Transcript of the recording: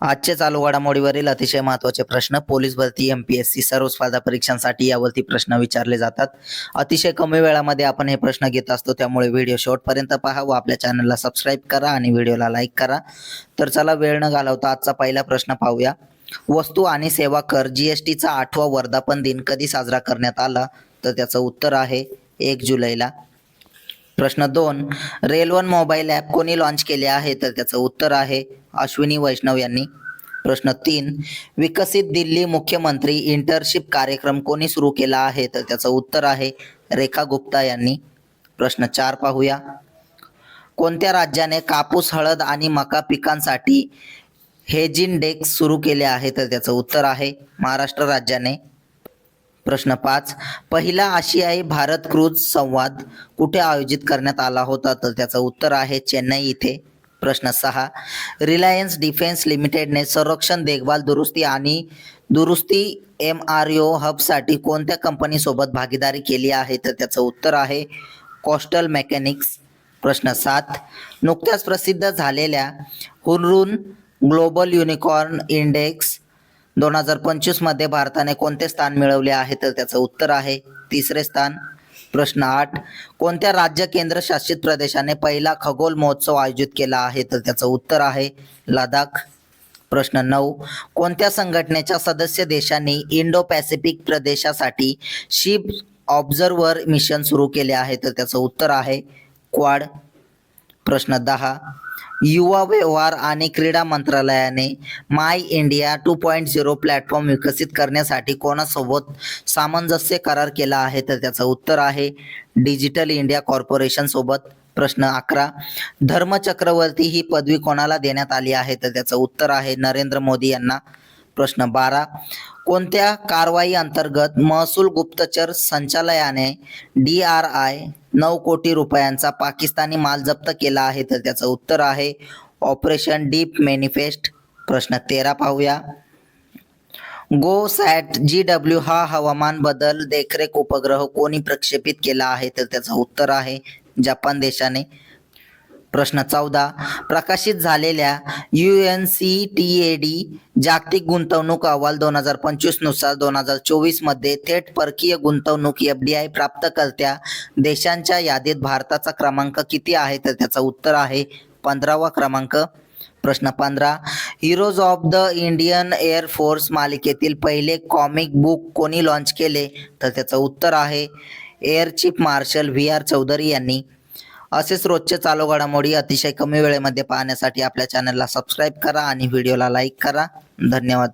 आजचे चालू घडामोडीवरील अतिशय महत्त्वाचे प्रश्न पोलीस भरती एम पी एस सी सर्व स्पर्धा परीक्षांसाठी यावरती प्रश्न विचारले जातात. अतिशय कमी वेळामध्ये आपण हे प्रश्न घेत असतो त्यामुळे व्हिडिओ शेवटपर्यंत पहा व आपल्या चॅनलला सबस्क्राईब करा आणि व्हिडिओला लाईक करा. तर चला वेळ न घालवता आजचा पहिला प्रश्न पाहूया. वस्तू आणि सेवा कर जी एस टीचा आठवा वर्धापन दिन कधी साजरा करण्यात आला? तर त्याचं उत्तर आहे एक जुलैला. प्रश्न दोन रेल वन मोबाईल ॲप कोणी लॉन्च केले आहे? तर त्याचं उत्तर आहे अश्विनी वैष्णव यांनी. प्रश्न तीन विकसित दिल्ली मुख्यमंत्री इंटर्नशिप कार्यक्रम कोणी सुरू केला आहे? तर त्याचं उत्तर आहे रेखा गुप्ता यांनी. प्रश्न चार पाहूया. कोणत्या राज्याने कापूस हळद आणि मका पिकांसाठी हेजिन डेक्स सुरू केले आहे? तर त्याचं उत्तर आहे महाराष्ट्र राज्याने. प्रश्न पाच. पहिला आशियाई भारत क्रूज संवाद कुठे आयोजित करण्यात आला होता? तर त्याचं उत्तर आहे चेन्नई इथे. प्रश्न सहा. रिलायन्स डिफेन्स लिमिटेडने संरक्षण देखभाल दुरुस्ती आणि दुरुस्ती एम आर ओ हबसाठी कोणत्या कंपनीसोबत भागीदारी केली आहे? तर त्याचं उत्तर आहे कॉस्टल मेकॅनिक्स. प्रश्न सात. नुकत्याच प्रसिद्ध झालेल्या हुनरून ग्लोबल युनिकॉर्न इंडेक्स दोन हजार पंचवीसमध्ये भारताने कोणते स्थान मिळवले आहे तर त्याचं उत्तर आहे तिसरे स्थान. प्रश्न आठ कोणत्या राज्य केंद्रशासित प्रदेशाने पहिला खगोल महोत्सव आयोजित केला आहे तर त्याचं उत्तर आहे लडाख प्रश्न नऊ कोणत्या संघटनेच्या सदस्य देशांनी इंडो पॅसिफिक प्रदेशासाठी शिप ऑब्झर्व्हर मिशन सुरू केले आहे तर त्याचं उत्तर आहे क्वाड. प्रश्न दहा युवा व्यवहार आणि क्रीडा मंत्रालयाने my India two point zero platform विकसित करण्यासाठी कोणासोबत सामंजस्य करार केला आहे तर त्याचं उत्तर आहे डिजिटल इंडिया कॉर्पोरेशन सोबत प्रश्न अकरा. धर्मचक्रवर्ती ही पदवी कोणाला देण्यात आली आहे तर त्याचं उत्तर आहे नरेंद्र मोदी यांना. प्रश्न बारा. कोणत्या कारवाई अंतर्गत महसूल गुप्तचर संचालयाने डी आर आय नऊ कोटी रुपयांचा पाकिस्तानी माल जप्त केला आहे तर त्याचं उत्तर आहे ऑपरेशन डीप मॅनिफेस्ट. प्रश्न तेरा पाहूया. गो सॅट जी डब्ल्यू हा हवामान बदल देखरेख उपग्रह कोणी प्रक्षेपित केला आहे तर त्याचं उत्तर आहे जपान देशाने. प्रश्न चौदा. प्रकाशित झालेल्या U N C T A D जागतिक गुंतवणूक अहवाल दोन हजार पंचवीसनुसार दोन हजार चोवीसमध्ये थेट परकीय गुंतवणूक एफ डी आय प्राप्तकर्त्या देशांच्या यादीत भारताचा क्रमांक किती आहे? तर त्याचं उत्तर आहे पंधरावा क्रमांक. प्रश्न पंधरा. Heroes of the Indian air force मालिकेतील पहिले कॉमिक बुक कोणी लॉन्च केले? तर त्याचं उत्तर आहे air chief marshal V R Chaudhari यांनी. असेच रोजचे चालू घडामोडी अतिशय कमी वेळेमध्ये पाहण्यासाठी आपल्या चॅनलला सबस्क्राईब करा आणि व्हिडिओला लाईक करा. धन्यवाद.